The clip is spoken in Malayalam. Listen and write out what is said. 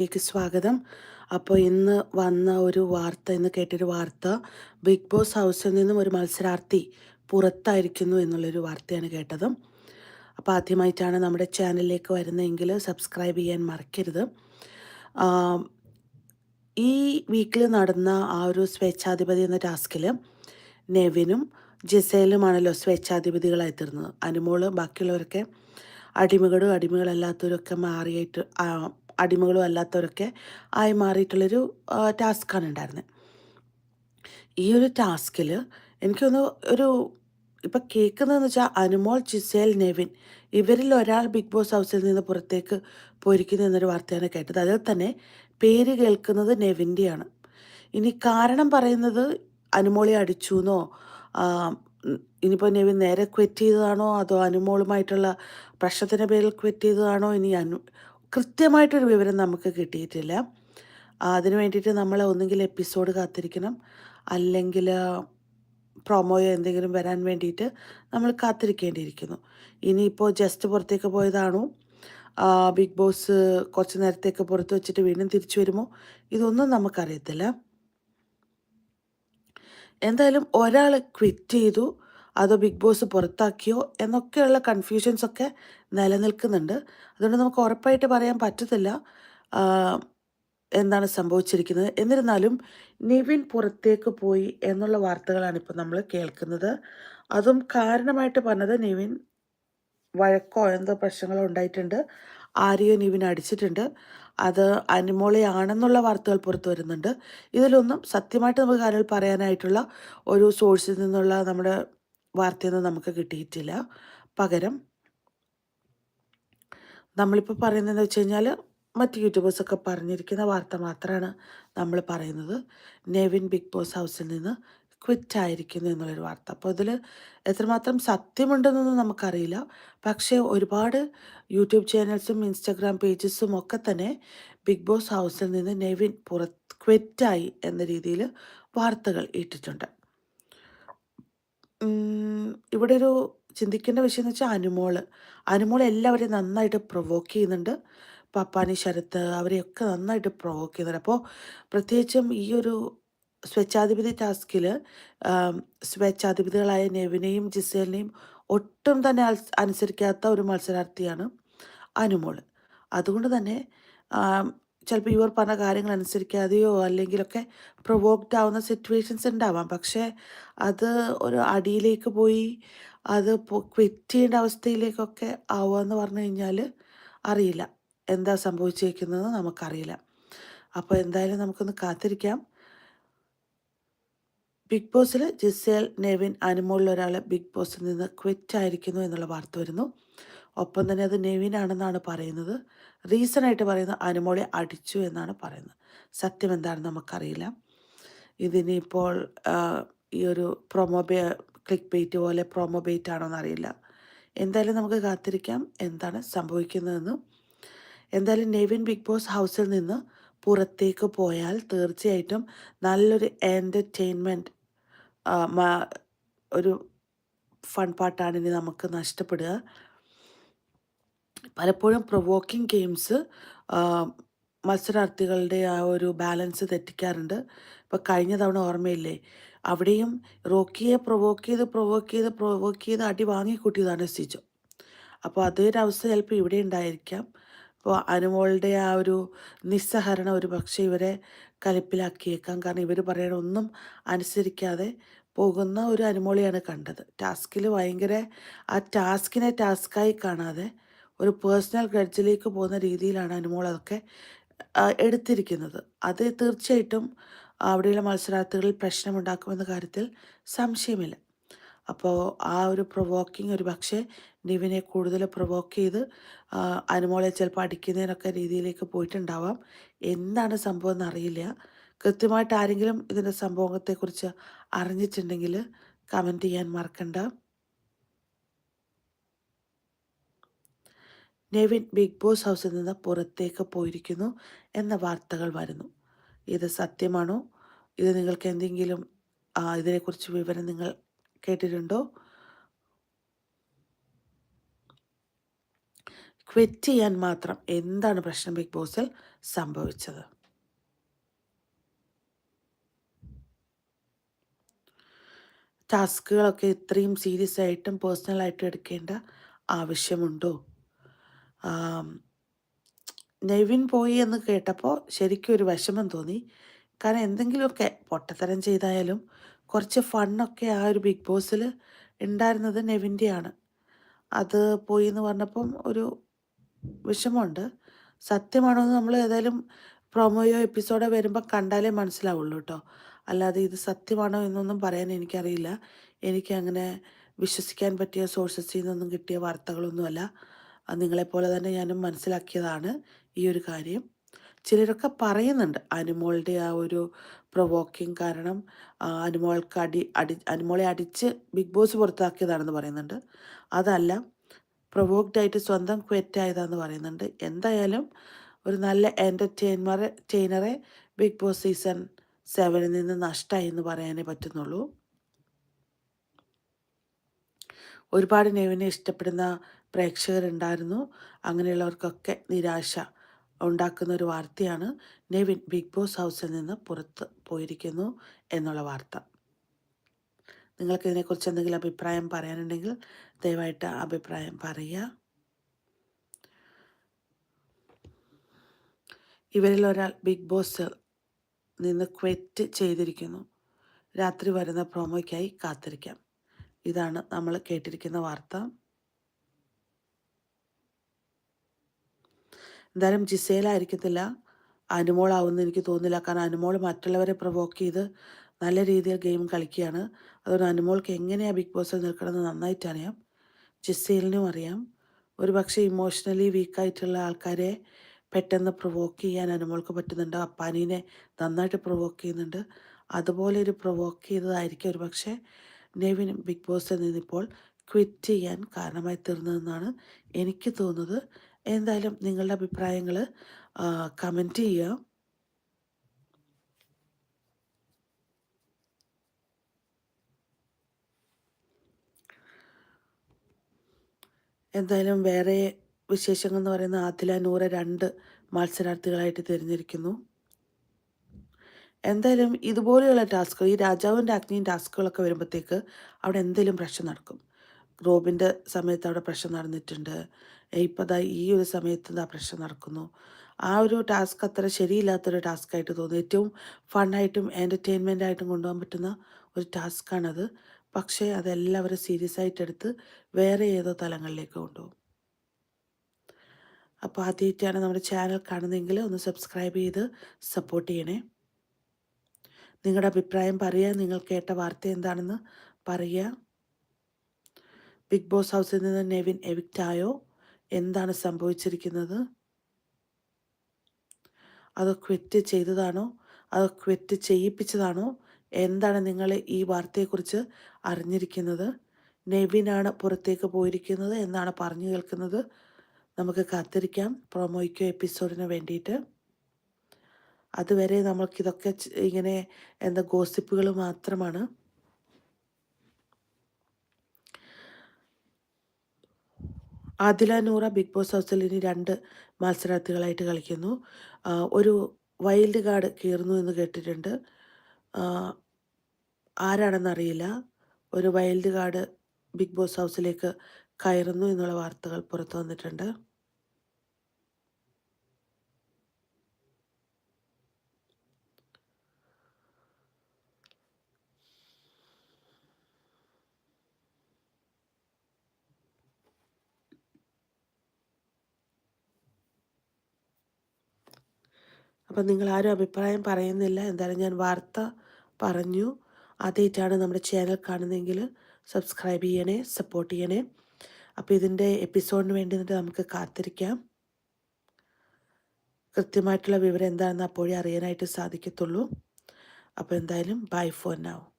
ലേക്ക് സ്വാഗതം. അപ്പോൾ ഇന്ന് വന്ന ഒരു വാർത്ത ഇന്ന് കേട്ടൊരു വാർത്ത ബിഗ് ബോസ് ഹൗസിൽ നിന്നും ഒരു മത്സരാർത്ഥി പുറത്തായിരിക്കുന്നു എന്നുള്ളൊരു വാർത്തയാണ് കേട്ടത്. അപ്പോൾ ആദ്യമായിട്ടാണ് നമ്മുടെ ചാനലിലേക്ക് വരുന്നതെങ്കിൽ സബ്സ്ക്രൈബ് ചെയ്യാൻ മറക്കരുത്. ഈ വീക്കിൽ നടന്ന ആ ഒരു സ്വേച്ഛാധിപതി എന്ന ടാസ്കിൽ നെവിനും ജിസേലുമാണല്ലോ സ്വേച്ഛാധിപതികളായി തീർന്നത്. അനുമോൾ ബാക്കിയുള്ളവരൊക്കെ അടിമകളും അടിമകളല്ലാത്തവരൊക്കെ മാറിയിട്ട് അടിമകളും അല്ലാത്തവരൊക്കെ ആയി മാറിയിട്ടുള്ളൊരു ടാസ്ക്കാണ് ഉണ്ടായിരുന്നത് ഈ ഒരു ടാസ്കിൽ എനിക്കൊന്ന് ഒരു ഇപ്പം കേൾക്കുന്നതെന്ന് വെച്ചാൽ അനുമോൾ ജിസേൽ നെവിൻ ഇവരിൽ ഒരാൾ ബിഗ് ബോസ് ഹൗസിൽ നിന്ന് പുറത്തേക്ക് പോയിരിക്കുന്നു എന്നൊരു വാർത്തയാണ് കേട്ടത്. അതിൽ തന്നെ പേര് കേൾക്കുന്നത് നെവിന്റെയാണ്. ഇനി കാരണം പറയുന്നത് അനുമോളി അടിച്ചു എന്നോ ഇനിയിപ്പോൾ നെവിൻ നേരെ ക്വറ്റ് ചെയ്തതാണോ അതോ അനുമോളുമായിട്ടുള്ള പ്രശ്നത്തിന്റെ പേരിൽ ക്വറ്റ് ചെയ്തതാണോ? ഇനി അനു കൃത്യമായിട്ടൊരു വിവരം നമുക്ക് കിട്ടിയിട്ടില്ല. അതിന് വേണ്ടിയിട്ട് നമ്മൾ ഒന്നുകിൽ എപ്പിസോഡ് കാത്തിരിക്കണം. അല്ലെങ്കിൽ പ്രൊമോയോ എന്തെങ്കിലും വരാൻ വേണ്ടിയിട്ട് നമ്മൾ കാത്തിരിക്കേണ്ടിയിരിക്കുന്നു. ഇനിയിപ്പോൾ ജസ്റ്റ് പുറത്തേക്ക് പോയതാണോ. ബിഗ് ബോസ് കുറച്ച് നേരത്തേക്ക് പുറത്ത് വെച്ചിട്ട് വീണ്ടും തിരിച്ചു വരുമോ? ഇതൊന്നും നമുക്കറിയത്തില്ല. എന്തായാലും ഒരാൾ ക്വിറ്റ് ചെയ്തു. അതോ ബിഗ് ബോസ് പുറത്താക്കിയോ എന്നൊക്കെയുള്ള കൺഫ്യൂഷൻസ് ഒക്കെ നിലനിൽക്കുന്നുണ്ട്. അതുകൊണ്ട് നമുക്ക് ഉറപ്പായിട്ട് പറയാൻ പറ്റത്തില്ല എന്താണ് സംഭവിച്ചിരിക്കുന്നത്. എന്നിരുന്നാലും നിവിൻ പുറത്തേക്ക് പോയി എന്നുള്ള വാർത്തകളാണ് ഇപ്പോൾ നമ്മൾ കേൾക്കുന്നത്. അതും കാരണമായിട്ട് പറഞ്ഞത് നിവിൻ വഴക്കോ എന്തോ പ്രശ്നങ്ങളോ ഉണ്ടായിട്ടുണ്ട്. ആരെയോ നിവിൻ അടിച്ചിട്ടുണ്ട്. അത് അനിമോളയാണെന്നുള്ള വാർത്തകൾ പുറത്തു വരുന്നുണ്ട്. ഇതിലൊന്നും സത്യമായിട്ട് നമുക്ക് കാര്യങ്ങൾ പറയാനായിട്ടുള്ള ഒരു സോഴ്സിൽ നിന്നുള്ള നമ്മുടെ വാർത്തയൊന്നും നമുക്ക് കിട്ടിയിട്ടില്ല. പകരം നമ്മളിപ്പോൾ പറയുന്നതെന്ന് വെച്ച് കഴിഞ്ഞാൽ മറ്റ് യൂട്യൂബേഴ്സൊക്കെ പറഞ്ഞിരിക്കുന്ന വാർത്ത മാത്രമാണ് നമ്മൾ പറയുന്നത്. നെവിൻ ബിഗ് ബോസ് ഹൗസിൽ നിന്ന് ക്വിറ്റ് ആയിരിക്കുന്നു എന്നുള്ളൊരു വാർത്ത. അപ്പോൾ ഇതിൽ എത്രമാത്രം സത്യമുണ്ടെന്നൊന്നും നമുക്കറിയില്ല. പക്ഷേ ഒരുപാട് യൂട്യൂബ് ചാനൽസും ഇൻസ്റ്റാഗ്രാം പേജസും ഒക്കെ തന്നെ ബിഗ് ബോസ് ഹൗസിൽ നിന്ന് നെവിൻ പുറത്ത് ക്വിറ്റായി എന്ന രീതിയിൽ വാർത്തകൾ ഇട്ടിട്ടുണ്ട്. ഇവിടെ ഒരു ചിന്തിക്കേണ്ട വിഷയം എന്ന് വെച്ചാൽ അനുമോൾ. അനുമോൾ എല്ലാവരെയും നന്നായിട്ട് പ്രൊവോക്ക് ചെയ്യുന്നുണ്ട്. പപ്പാനി ശരത്ത് അവരെയൊക്കെ നന്നായിട്ട് പ്രൊവോക്ക് ചെയ്യുന്നുണ്ട്. അപ്പോൾ പ്രത്യേകിച്ചും ഈ ഒരു സ്വേച്ഛാധിപതി ടാസ്കിൽ സ്വേച്ഛാധിപതികളായ നെവിനെയും ജിസേലിനെയും ഒട്ടും തന്നെ അനുസരിക്കാത്ത ഒരു മത്സരാർത്ഥിയാണ് അനുമോൾ അതുകൊണ്ട് തന്നെ ചിലപ്പോൾ ഇവർ പറഞ്ഞ കാര്യങ്ങൾ അനുസരിക്കാതെയോ അല്ലെങ്കിലൊക്കെ പ്രൊവോക്ഡ് ആവുന്ന സിറ്റുവേഷൻസ് ഉണ്ടാവാം പക്ഷേ അത് ഒരു അടിയിലേക്ക് പോയി അത് ക്വിറ്റ് ചെയ്യേണ്ട അവസ്ഥയിലേക്കൊക്കെ ആവുക പറഞ്ഞു കഴിഞ്ഞാൽ അറിയില്ല. എന്താ സംഭവിച്ചേക്കുന്നത് നമുക്കറിയില്ല. അപ്പോൾ എന്തായാലും നമുക്കൊന്ന് കാത്തിരിക്കാം. ബിഗ് ബോസിൽ ജിസേൽ നെവിൻ അനുമോളിൽ ഒരാൾ ബിഗ് ബോസിൽ നിന്ന് ക്വിറ്റ് ആയിരിക്കുന്നു എന്നുള്ള വാർത്ത വരുന്നു. ഒപ്പം തന്നെ അത് നെവിനാണെന്നാണ് പറയുന്നത്. റീസൺ ആയിട്ട് പറയുന്നത് അനുമോളെ അടിച്ചു എന്നാണ് പറയുന്നത്. സത്യം എന്താണെന്ന് നമുക്കറിയില്ല. ഇതിനിപ്പോൾ ഈ ഒരു പ്രൊമോ ബേ ക്ലിക്ക് ബേറ്റ് പോലെ പ്രൊമോ ബേറ്റ് ആണോ എന്നറിയില്ല എന്തായാലും നമുക്ക് കാത്തിരിക്കാം. എന്താണ് സംഭവിക്കുന്നതെന്ന്. എന്തായാലും നെവിൻ ബിഗ് ബോസ് ഹൗസിൽ നിന്ന് പുറത്തേക്ക് പോയാൽ തീർച്ചയായിട്ടും നല്ലൊരു എന്റർടൈൻമെന്റ് ഒരു ഫൺ പാട്ടാണ് ഇനി നമുക്ക് നഷ്ടപ്പെടുക. പലപ്പോഴും പ്രൊവോക്കിംഗ് ഗെയിംസ് മത്സരാർത്ഥികളുടെ ആ ഒരു ബാലൻസ് തെറ്റിക്കാറുണ്ട്. ഇപ്പോൾ കഴിഞ്ഞ തവണ ഓർമ്മയില്ലേ? അവിടെയും റോക്കിയെ പ്രൊവോക്ക് ചെയ്ത് പ്രൊവോക്ക് ചെയ്ത് പ്രൊവോക്ക് ചെയ്ത് അടി വാങ്ങിക്കൂട്ടിയതാണ് സിജോ. അപ്പോൾ അതേ ഒരു അവസ്ഥ ചിലപ്പോൾ ഇവിടെ ഉണ്ടായിരിക്കാം. അപ്പോൾ അനുമോളുടെ ആ ഒരു നിസ്സഹരണം ഒരു പക്ഷേ ഇവരെ കലിപ്പിലാക്കിയേക്കാം. കാരണം ഇവർ പറയണ ഒന്നും അനുസരിക്കാതെ പോകുന്ന ഒരു അനുമോളിയാണ് കണ്ടത്. ടാസ്കിൽ ഭയങ്കര ആ ടാസ്കിനെ ടാസ്ക്കായി കാണാതെ ഒരു പേഴ്സണൽ ഗ്രഡ്ജിലേക്ക് പോകുന്ന രീതിയിലാണ് അനുമോൾ അതൊക്കെ എടുത്തിരിക്കുന്നത്. അത് തീർച്ചയായിട്ടും അവിടെയുള്ള മത്സരാർത്ഥികളിൽ പ്രശ്നമുണ്ടാക്കുമെന്ന കാര്യത്തിൽ സംശയമില്ല. അപ്പോൾ ആ ഒരു പ്രൊവോക്കിംഗ് ഒരു പക്ഷേ നിവിനെ കൂടുതൽ പ്രൊവോക്ക് ചെയ്ത് അനുമോളെ ചിലപ്പോൾ അടിക്കുന്നതിനൊക്കെ രീതിയിലേക്ക് പോയിട്ടുണ്ടാവാം. എന്താണ് സംഭവം എന്നറിയില്ല. കൃത്യമായിട്ട് ആരെങ്കിലും ഇതിന്റെ സംഭവത്തെക്കുറിച്ച് അറിഞ്ഞിട്ടുണ്ടെങ്കിൽ കമന്റ് ചെയ്യാൻ മറക്കണ്ട. നെവിൻ ബിഗ് ബോസ് ഹൗസിൽ നിന്ന് പുറത്തേക്ക് പോയിരിക്കുന്നു എന്ന വാർത്തകൾ വരുന്നു. ഇത് സത്യമാണോ? ഇത് നിങ്ങൾക്ക് എന്തെങ്കിലും ഇതിനെക്കുറിച്ച് വിവരം നിങ്ങൾ കേട്ടിട്ടുണ്ടോ? ക്വിറ്റ് ചെയ്യാൻ മാത്രം എന്താണ് പ്രശ്നം ബിഗ് ബോസിൽ സംഭവിച്ചത്? ടാസ്കുകളൊക്കെ ഇത്രയും സീരിയസ് ആയിട്ടും പേഴ്സണലായിട്ടും എടുക്കേണ്ട ആവശ്യമുണ്ടോ? നെവിൻ പോയി എന്ന് കേട്ടപ്പോൾ ശരിക്കും ഒരു വിഷമം തോന്നി. കാരണം എന്തെങ്കിലുമൊക്കെ പൊട്ടത്തരം ചെയ്തായാലും കുറച്ച് ഫണ്ണൊക്കെ ആ ഒരു ബിഗ് ബോസിൽ ഉണ്ടായിരുന്നത് നെവിന്റെയാണ്. അത് പോയി എന്ന് പറഞ്ഞപ്പം ഒരു വിഷമമുണ്ട്. സത്യമാണോ എന്ന് നമ്മൾ ഏതായാലും പ്രൊമോയോ എപ്പിസോഡോ വരുമ്പോൾ കണ്ടാലേ മനസ്സിലാവുള്ളൂ കേട്ടോ. അല്ലാതെ ഇത് സത്യമാണോ എന്നൊന്നും പറയാൻ എനിക്കറിയില്ല. എനിക്ക് അങ്ങനെ വിശ്വസിക്കാൻ പറ്റിയ സോഴ്സസിൽ നിന്നൊന്നും കിട്ടിയ വാർത്തകളൊന്നുമല്ല. നിങ്ങളെപ്പോലെ തന്നെ ഞാനും മനസ്സിലാക്കിയതാണ് ഈ ഒരു കാര്യം. ചിലരൊക്കെ പറയുന്നുണ്ട് അനുമോളുടെ ആ ഒരു പ്രൊവോക്കിങ് കാരണം അനുമോൾക്ക് അടി അടി അനുമോളെ അടിച്ച് ബിഗ് ബോസ് പുറത്താക്കിയതാണെന്ന് പറയുന്നുണ്ട്. അതല്ല പ്രൊവോക്ഡ് ആയിട്ട് സ്വന്തം ക്വറ്റ് ആയതാന്ന് പറയുന്നുണ്ട്. എന്തായാലും ഒരു നല്ല എന്റർടൈൻമറെ ടൈനറെ ബിഗ് ബോസ് സീസൺ സെവനിൽ നിന്ന് നഷ്ടമായി എന്ന് പറയാനേ പറ്റുന്നുള്ളൂ. ഒരുപാട് നെവിനെ ഇഷ്ടപ്പെടുന്ന പ്രേക്ഷകരുണ്ടായിരുന്നു. അങ്ങനെയുള്ളവർക്കൊക്കെ നിരാശ ഉണ്ടാക്കുന്ന ഒരു വാർത്തയാണ് നെവിൻ ബിഗ് ബോസ് ഹൗസിൽ നിന്ന് പുറത്ത് പോയിരിക്കുന്നു എന്നുള്ള വാർത്ത. നിങ്ങൾക്ക് ഇതിനെക്കുറിച്ച് എന്തെങ്കിലും അഭിപ്രായം പറയാനുണ്ടെങ്കിൽ ദയവായിട്ട് അഭിപ്രായം പറയുക. ഇവരിൽ ഒരാൾ ബിഗ് ബോസ് നിന്ന് ക്വറ്റ് ചെയ്തിരിക്കുന്നു. രാത്രി വരുന്ന പ്രോമോയ്ക്കായി കാത്തിരിക്കാം. ഇതാണ് നമ്മൾ കേട്ടിരിക്കുന്ന വാർത്ത. എന്തായാലും ജിസേലായിരിക്കത്തില്ല. അനുമോളാവുമെന്ന് എനിക്ക് തോന്നുന്നില്ല. കാരണം അനുമോൾ മറ്റുള്ളവരെ പ്രൊവോക്ക് ചെയ്ത് നല്ല രീതിയിൽ ഗെയിം കളിക്കുകയാണ്. അതുകൊണ്ട് അനുമോൾക്ക് എങ്ങനെയാണ് ബിഗ് ബോസിൽ നിൽക്കണമെന്ന് നന്നായിട്ട് അറിയാം ജിസേലിനും അറിയാം. ഒരു പക്ഷേ ഇമോഷണലി വീക്കായിട്ടുള്ള ആൾക്കാരെ പെട്ടെന്ന് പ്രൊവോക്ക് ചെയ്യാൻ അനുമോൾക്ക് പറ്റുന്നുണ്ട്. അപ്പാനീനെ നന്നായിട്ട് പ്രൊവോക്ക് ചെയ്യുന്നുണ്ട്. അതുപോലെ ഒരു പ്രൊവോക്ക് ചെയ്തതായിരിക്കും ഒരു പക്ഷേ നെവിൻ ബിഗ് ബോസിൽ നിന്നിപ്പോൾ ക്വിറ്റ് ചെയ്യാൻ കാരണമായി തീർന്നതെന്നാണ് എനിക്ക് തോന്നുന്നത്. എന്തായാലും നിങ്ങളുടെ അഭിപ്രായങ്ങൾ കമന്റ് ചെയ്യുക. എന്തായാലും വേറെ വിശേഷങ്ങൾ എന്ന് പറയുന്ന ആദില നൂറ് രണ്ട് മത്സരാർത്ഥികളായിട്ട് തിരഞ്ഞിരിക്കുന്നു എന്തായാലും ഇതുപോലെയുള്ള ടാസ്ക് ഈ രാജാവിന്റെ അഗ്നിയും ടാസ്കുകളൊക്കെ വരുമ്പോഴത്തേക്ക് അവിടെ എന്തെങ്കിലും പ്രശ്നം നടക്കും. റോബിന്റെ സമയത്ത് അവിടെ പ്രശ്നം നടന്നിട്ടുണ്ട്. ഇപ്പോൾ ഈ ഒരു സമയത്ത് ആ പ്രശ്നം നടക്കുന്നു. ആ ഒരു ടാസ്ക് അത്ര ശരിയില്ലാത്തൊരു ടാസ്ക്കായിട്ട് തോന്നുന്നു. ഏറ്റവും ഫണ്ണായിട്ടും എന്റർടൈൻമെന്റ് ആയിട്ടും കൊണ്ടുപോകാൻ പറ്റുന്ന ഒരു ടാസ്ക്കാണത് പക്ഷേ അതെല്ലാവരും സീരിയസ് ആയിട്ട് എടുത്ത് വേറെ ഏതോ തലങ്ങളിലേക്ക് കൊണ്ടുപോകും. അപ്പോൾ ആദ്യമായിട്ടാണ് നമ്മുടെ ചാനൽ കാണുന്നതെങ്കിൽ ഒന്ന് സബ്സ്ക്രൈബ് ചെയ്ത് സപ്പോർട്ട് ചെയ്യണേ. നിങ്ങളുടെ അഭിപ്രായം പറയുക നിങ്ങൾ കേട്ട വാർത്ത എന്താണെന്ന് പറയുക. ബിഗ് ബോസ് ഹൗസിൽ നിന്ന് നെവിൻ എവിക്റ്റ് ആയോ എന്താണ് സംഭവിച്ചിരിക്കുന്നത്? അതോ ക്വിറ്റ് ചെയ്തതാണോ? അതോ ക്വിറ്റ് ചെയ്യിപ്പിച്ചതാണോ? എന്താണ് നിങ്ങൾ ഈ വാർത്തയെക്കുറിച്ച് അറിഞ്ഞിരിക്കുന്നത്? നെവിനാണ് പുറത്തേക്ക് പോയിരിക്കുന്നത് എന്നാണ് പറഞ്ഞു കേൾക്കുന്നത്. നമുക്ക് കാത്തിരിക്കാം. പ്രൊമോയ്ക്കോ എപ്പിസോഡിന് വേണ്ടിയിട്ട്. അതുവരെ നമ്മൾക്കിതൊക്കെ ഇങ്ങനെ എന്താ ഗോസിപ്പുകൾ മാത്രമാണ്. ആദില നൂറ ബിഗ് ബോസ് ഹൗസിൽ ഇനി രണ്ട് മത്സരാർത്ഥികളായിട്ട് കളിക്കുന്നു. ഒരു വൈൽഡ് കാർഡ് കീറുന്നു എന്ന് കേട്ടിട്ടുണ്ട്. ആരാണെന്നറിയില്ല. ഒരു വൈൽഡ് കാർഡ് ബിഗ് ബോസ് ഹൗസിലേക്ക് കയറുന്നു എന്നുള്ള വാർത്തകൾ പുറത്തു വന്നിട്ടുണ്ട്. അപ്പം നിങ്ങൾ ആരും അഭിപ്രായം പറയുന്നില്ല. എന്തായാലും ഞാൻ വാർത്ത പറഞ്ഞു. ആദ്യമായിട്ടാണ് നമ്മുടെ ചാനൽ കാണുന്നതെങ്കിൽ സബ്സ്ക്രൈബ് ചെയ്യണേ സപ്പോർട്ട് ചെയ്യണേ. അപ്പോൾ ഇതിന്റെ എപ്പിസോഡിന് വേണ്ടി നമുക്ക് കാത്തിരിക്കാം. കൃത്യമായിട്ടുള്ള വിവരം എന്താണെന്ന് അപ്പോഴേ അറിയാനായിട്ട് സാധിക്കത്തുള്ളൂ. അപ്പോൾ എന്തായാലും ബൈ ഫോർ നാവ്